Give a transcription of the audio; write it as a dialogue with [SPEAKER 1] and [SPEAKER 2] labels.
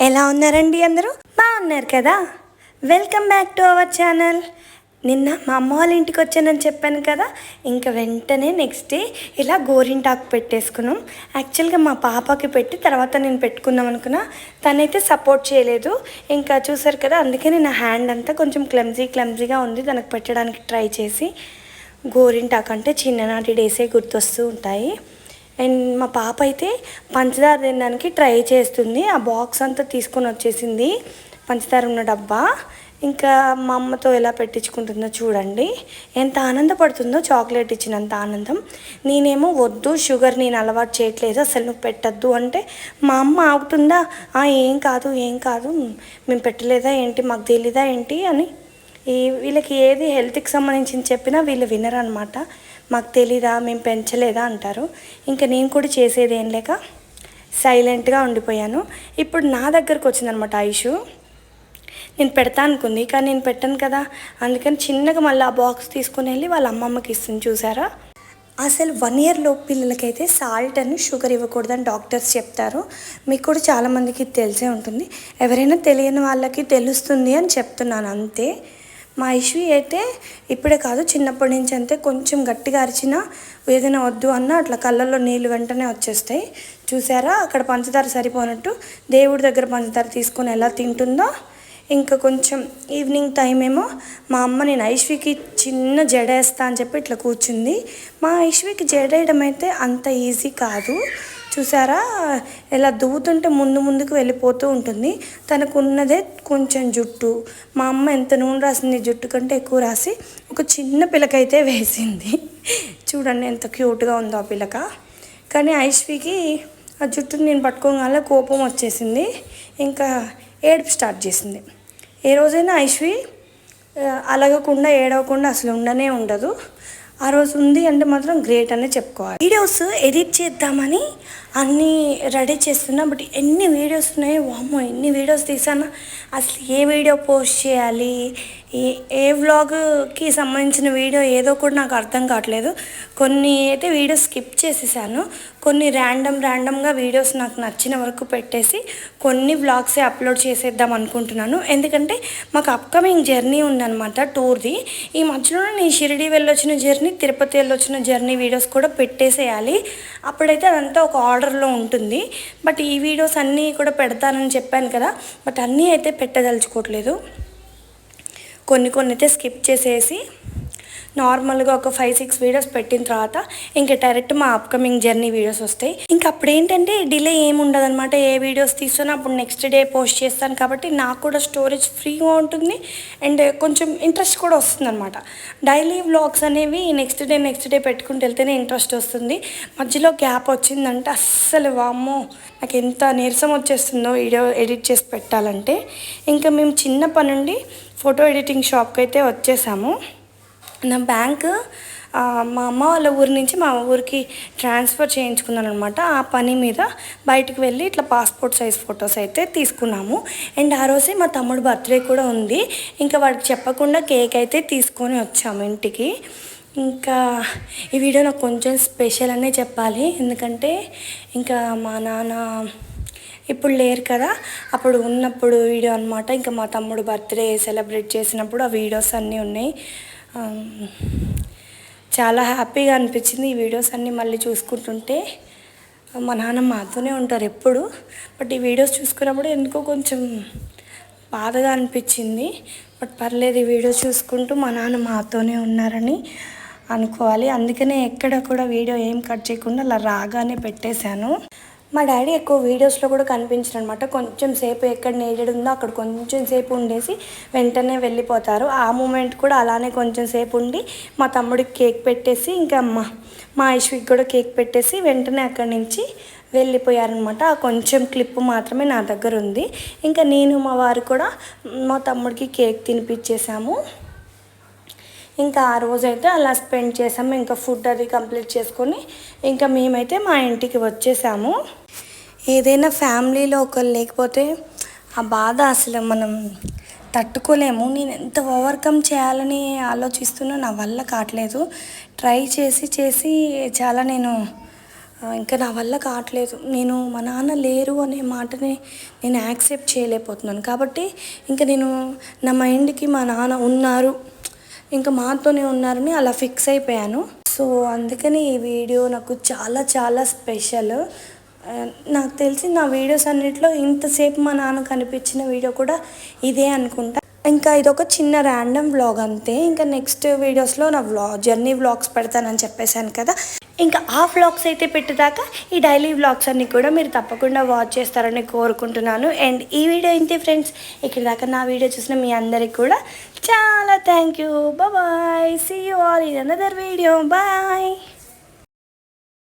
[SPEAKER 1] ఎలా ఉన్నారండి అందరూ? బాగున్నారు కదా? Welcome back to our channel నిన్న మా అమ్మ వాళ్ళ ఇంటికి వచ్చానని చెప్పాను కదా? ఇంకా వెంటనే నెక్స్ట్ డే ఇలా గోరింటాకు పెట్టేసుకున్నాం. యాక్చువల్గా మా పాపకి పెట్టి తర్వాత నేను పెట్టుకుందాం అనుకున్నా. తనైతే సపోర్ట్ చేయలేదు. ఇంకా చూసారు కదా అందుకే నా హ్యాండ్ అంతా కొంచెం క్లమ్జీ క్లమ్జీగా ఉంది. తనకు పెట్టడానికి ట్రై చేసి గోరింటాకు అంటే చిన్ననాటి డేసే గుర్తొస్తూ ఉంటాయి. అండ్ మా పాప అయితే పంచదార తినడానికి ట్రై చేస్తుంది. ఆ బాక్స్ అంతా తీసుకొని వచ్చేసింది. పంచదార ఉన్న డబ్బా. ఇంకా మా అమ్మతో ఎలా పెట్టించుకుంటుందో చూడండి. ఎంత ఆనందపడుతుందో చాక్లెట్ ఇచ్చినంత ఆనందం. నేనేమో వద్దు షుగర్ నేను అలవాటు చేయట్లేదు అసలు నువ్వు పెట్టద్దు అంటే మా అమ్మ ఆగుతుందా? ఏం కాదు ఏం కాదు. మేము పెట్టలేదా ఏంటి? మాకు తెలీదా ఏంటి? అని ఈ వీళ్ళకి ఏది హెల్త్కి సంబంధించింది చెప్పినా వీళ్ళు వినరు అనమాట మాకు తెలీదా మేము పెంచలేదా అంటారు. ఇంకా నేను కూడా చేసేది ఏం లేక సైలెంట్గా ఉండిపోయాను. ఇప్పుడు నా దగ్గరకు వచ్చిందనమాట ఐషు. నేను పెడతా అనుకుంది కానీ నేను పెట్టాను కదా. అందుకని చిన్నగా మళ్ళీ ఆ బాక్స్ తీసుకుని వెళ్ళి వాళ్ళ అమ్మమ్మకి ఇస్తుంది చూసారా? అసలు వన్ ఇయర్ లోపు పిల్లలకైతే సాల్ట్ అని షుగర్ ఇవ్వకూడదని డాక్టర్స్ చెప్తారు. మీకు కూడా చాలామందికి తెలిసే ఉంటుంది. ఎవరైనా తెలియని వాళ్ళకి తెలుస్తుంది అని చెప్తున్నాను అంతే. మా ఇష్యూ అయితే ఇప్పుడే కాదు చిన్నప్పటి నుంచి అంతే. కొంచెం గట్టిగా అరిచినా ఏదైనా వద్దు అన్నా అట్లా కళ్ళల్లో నీళ్ళు వెంటనే వచ్చేస్తాయి. చూసారా? అక్కడ పంచదార సరిపోనట్టు దేవుడి దగ్గర పంచదార తీసుకొని ఎలా తింటుందో. ఇంకా కొంచెం ఈవినింగ్ టైం ఏమో మా అమ్మ నేను ఐశ్వికి చిన్న జడేస్తా అని చెప్పి ఇట్లా కూర్చుంది. మా ఐశ్వికి జడ వేయడం అయితే అంత ఈజీ కాదు. చూసారా? ఇలా దువ్వుతుంటే ముందు ముందుకు వెళ్ళిపోతూ ఉంటుంది. తనకు ఉన్నదే కొంచెం జుట్టు. మా అమ్మ ఎంత నూనె రాసింది జుట్టు కంటే ఎక్కువ రాసి ఒక చిన్న పిల్లకైతే వేసింది. చూడండి ఎంత క్యూట్గా ఉందో ఆ పిల్లక కానీ ఐశ్వికి ఆ జుట్టుని నేను పట్టుకోగానే కోపం వచ్చేసింది. ఇంకా ఏడుపు స్టార్ట్ చేసింది. ఏ రోజైనా ఐశ్వి అలగకుండా ఏడవకుండా అసలు ఉండనే ఉండదు. ఆ రోజు ఉంది అంటే మాత్రం గ్రేట్ అనే చెప్పుకోవాలి. వీడియోస్ ఎడిట్ చేద్దామని అన్నీ రెడీ చేస్తున్నా బట్ ఎన్ని వీడియోస్ ఉన్నాయో? వామ్మో ఎన్ని వీడియోస్ తీసానా? అసలు ఏ వీడియో పోస్ట్ చేయాలి? ఏ ఏ వ్లాగ్కి సంబంధించిన వీడియో ఏదో కూడా నాకు అర్థం కావట్లేదు. కొన్ని అయితే వీడియోస్ స్కిప్ చేసేసాను. కొన్ని ర్యాండమ్ ర్యాండమ్గా వీడియోస్ నాకు నచ్చిన వరకు పెట్టేసి కొన్ని వ్లాగ్సే అప్లోడ్ చేసేద్దాం అనుకుంటున్నాను. ఎందుకంటే మాకు అప్కమింగ్ జర్నీ ఉందన్నమాట టూర్ది ఈ మధ్యలోనే నేను షిరిడి వెళ్ళొచ్చిన జర్నీ తిరుపతి వెళ్ళొచ్చిన జర్నీ వీడియోస్ కూడా పెట్టేసేయాలి. అప్పుడైతే అదంతా ఒక ఆర్డర్లో ఉంటుంది. బట్ ఈ వీడియోస్ అన్నీ కూడా పెడతానని చెప్పాను కదా. బట్ అన్నీ అయితే పెట్టదలుచుకోవట్లేదు. కొన్ని కొన్ని అయితే స్కిప్ చేసేసి నార్మల్గా ఒక ఫైవ్ సిక్స్ వీడియోస్ పెట్టిన తర్వాత ఇంకా డైరెక్ట్ మా అప్కమింగ్ జర్నీ వీడియోస్ వస్తాయి. ఇంకా అప్పుడు ఏంటంటే డిలే ఏమి ఉండదన్నమాట ఏ వీడియోస్ తీస్తున్నా అప్పుడు నెక్స్ట్ డే పోస్ట్ చేస్తాను కాబట్టి నాకు కూడా స్టోరేజ్ ఫ్రీగా ఉంటుంది. అండ్ కొంచెం ఇంట్రెస్ట్ కూడా వస్తుంది అనమాట డైలీ వ్లాగ్స్ అనేవి నెక్స్ట్ డే నెక్స్ట్ డే పెట్టుకుంటూ వెళ్తేనే ఇంట్రెస్ట్ వస్తుంది. మధ్యలో గ్యాప్ వచ్చిందంటే అస్సలు వామ్మో! నాకు ఎంత నీరసం వచ్చేస్తుందో వీడియో ఎడిట్ చేసి పెట్టాలంటే. ఇంకా మేము చిన్నప్పటి నుండి ఫోటో ఎడిటింగ్ షాప్కి అయితే వచ్చేసాము. నా బ్యాంకు మా అమ్మ వాళ్ళ ఊరి నుంచి మా ఊరికి ట్రాన్స్ఫర్ చేయించుకున్నాను అనమాట ఆ పని మీద బయటకు వెళ్ళి ఇట్లా పాస్పోర్ట్ సైజ్ ఫొటోస్ అయితే తీసుకున్నాము. అండ్ ఆ రోజే మా తమ్ముడు బర్త్డే కూడా ఉంది. ఇంకా వాడికి చెప్పకుండా కేక్ అయితే తీసుకొని వచ్చాము ఇంటికి. ఇంకా ఈ వీడియో నాకు కొంచెం స్పెషల్ అనే చెప్పాలి. ఎందుకంటే ఇంకా మా నాన్న ఇప్పుడు లేరు కదా. అప్పుడు ఉన్నప్పుడు వీడియో అనమాట ఇంకా మా తమ్ముడు బర్త్డే సెలబ్రేట్ చేసినప్పుడు ఆ వీడియోస్ అన్నీ ఉన్నాయి. చాలా హ్యాపీగా అనిపించింది ఈ వీడియోస్ అన్నీ మళ్ళీ చూసుకుంటుంటే. మా నాన్న మాతోనే ఉంటారు ఎప్పుడు బట్ ఈ వీడియోస్ చూసుకున్నప్పుడు ఎందుకో కొంచెం బాధగా అనిపించింది. బట్ పర్లేదు ఈ వీడియోస్ చూసుకుంటూ మా నాన్న మాతోనే ఉన్నారని అనుకోవాలి. అందుకనే ఎక్కడ కూడా వీడియో ఏం కట్ చేయకుండా అలా రాగానే పెట్టేశాను. మా డాడీ ఎక్కువ వీడియోస్లో కూడా కనిపించరు అనమాట కొంచెం సేపు ఎక్కడ నీడెడ్ ఉందో అక్కడ కొంచెం సేపు ఉండేసి వెంటనే వెళ్ళిపోతారు. ఆ మూమెంట్ కూడా అలానే కొంచెం సేపు ఉండి మా తమ్ముడికి కేక్ పెట్టేసి ఇంకా మా మా ఐశ్వికి కూడా కేక్ పెట్టేసి వెంటనే అక్కడి నుంచి వెళ్ళిపోయారనమాట. ఆ కొంచెం క్లిప్ మాత్రమే నా దగ్గర ఉంది. ఇంకా నేను మా వారు కూడా మా తమ్ముడికి కేక్ తినిపించేసాము ఇంకా ఆ రోజైతే అలా స్పెండ్ చేసాము. ఇంకా ఫుడ్ అది కంప్లీట్ చేసుకొని ఇంకా మేమైతే మా ఇంటికి వచ్చేసాము. ఏదైనా ఫ్యామిలీలో ఒకరు లేకపోతే ఆ బాధ అసలు మనం తట్టుకోలేము. నేను ఎంత ఓవర్కమ్ చేయాలని ఆలోచిస్తున్నా నా వల్ల కావట్లేదు. ట్రై చేసి చేసి చాలా నేను ఇంకా నా వల్ల కావట్లేదు. నేను మా నాన్న లేరు అనే మాటని నేను యాక్సెప్ట్ చేయలేకపోతున్నాను. కాబట్టి ఇంకా నేను నా మైండ్కి మా నాన్న ఉన్నారు. ఇంకా మాతోనే ఉన్నారని అలా ఫిక్స్ అయిపోయాను. సో అందుకని ఈ వీడియో నాకు చాలా చాలా స్పెషల్. నాకు తెలిసి నా వీడియోస్ అన్నిట్లో ఇంతసేపు మా నాన్న కనిపించిన వీడియో కూడా ఇదే అనుకుంటా. ఇంకా ఇదొక చిన్న ర్యాండమ్ వ్లాగ్ అంతే. ఇంకా నెక్స్ట్ వీడియోస్లో నా వ్లాగ్ జర్నీ వ్లాగ్స్ పెడతానని చెప్పేశాను కదా. ఇంకా ఆ వ్లాగ్స్ అయితే పెట్టేదాకా ఈ డైలీ వ్లాగ్స్ అన్ని కూడా మీరు తప్పకుండా వాచ్ చేస్తారని కోరుకుంటున్నాను. అండ్ ఈ వీడియో ఇంతే ఫ్రెండ్స్ ఇక్కడ దాకా నా వీడియో చూసిన మీ అందరికి కూడా చాలా thank you bye see you all in another video bye